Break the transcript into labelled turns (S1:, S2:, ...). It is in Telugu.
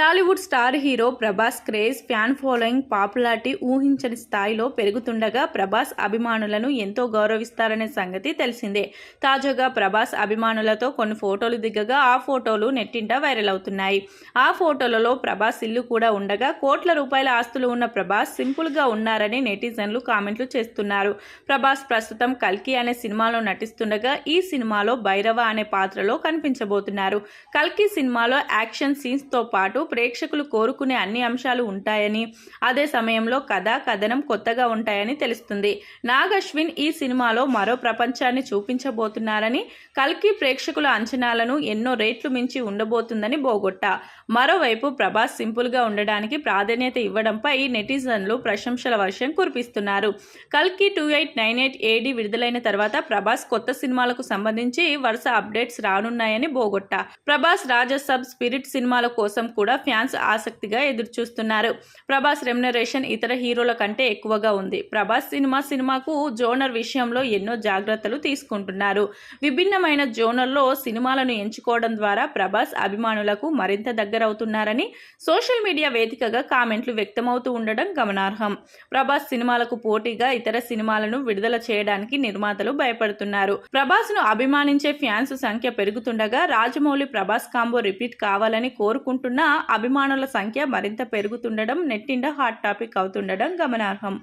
S1: Tollywood star hero Prabhas craze fan following popularity ఊహించని స్థాయిలో పెరుగుతుండగా ప్రభాస్ అభిమానులను ఎంతో గౌరవిస్తారనే సంగతి తెలిసిందే. తాజాగా ప్రభాస్ అభిమానులతో కొన్ని ఫోటోలు దిగగా ఆ ఫోటోలు నెట్టింట వైరల్ అవుతున్నాయి. ఆ ఫోటోలలో ప్రభాస్ ఇల్లు కూడా ఉండగా కోట్ల రూపాయల ఆస్తులు ఉన్న ప్రభాస్ సింపుల్గా ఉన్నారని నెటిజన్లు కామెంట్లు చేస్తున్నారు. ప్రభాస్ ప్రస్తుతం కల్కి అనే సినిమాలో నటిస్తుండగా ఈ సినిమాలో భైరవ అనే పాత్రలో కనిపించబోతున్నారు. కల్కి సినిమాలో యాక్షన్ సీన్స్తో పాటు ప్రేక్షకులు కోరుకునే అన్ని అంశాలు ఉంటాయని అదే సమయంలో కథ కథనం కొత్తగా ఉంటాయని తెలుస్తుంది. నాగ్ అశ్విన్ ఈ సినిమాలో మరో ప్రపంచాన్ని చూపించబోతున్నారని కల్కి ప్రేక్షకుల అంచనాలను ఎన్నో రేట్లు మించి ఉండబోతుందని బోగొట్ట. మరోవైపు ప్రభాస్ సింపుల్గా ఉండడానికి ప్రాధాన్యత ఇవ్వడంపై నెటిజన్లు ప్రశంసల వర్షం కురిపిస్తున్నారు. కల్కి two eight nine eight AD విడుదలైన తర్వాత ప్రభాస్ కొత్త సినిమాలకు సంబంధించి వరుస అప్డేట్స్ రానున్నాయని బోగొట్ట. ప్రభాస్ రాజసబ్ స్పిరిట్ సినిమాల కోసం కూడా ఫ్యాన్స్ ఆసక్తిగా ఎదురుచూస్తున్నారు. ప్రభాస్ రెమ్యునరేషన్ ఇతర హీరోల కంటే ఎక్కువగా ఉంది. ప్రభాస్ సినిమా సినిమాకు జోనర్ విషయంలో ఎన్నో జాగ్రత్తలు తీసుకుంటున్నారు. విభిన్నమైన జోనర్లో సినిమాలను ఎంచుకోవడం ద్వారా ప్రభాస్ అభిమానులకు మరింత దగ్గరవుతున్నారని సోషల్ మీడియా వేదికగా కామెంట్లు వ్యక్తమవుతూ ఉండడం గమనార్హం. ప్రభాస్ సినిమాలకు పోటీగా ఇతర సినిమాలను విడుదల చేయడానికి నిర్మాతలు భయపడుతున్నారు. ప్రభాస్ను అభిమానించే ఫ్యాన్స్ సంఖ్య పెరుగుతుండగా రాజమౌళి ప్రభాస్ కాంబో రిపీట్ కావాలని కోరుకుంటున్న అభిమానుల సంఖ్య మరింత పెరుగుతుండడం నెట్టిండ హాట్ టాపిక్ అవుతుండడం గమనార్హం.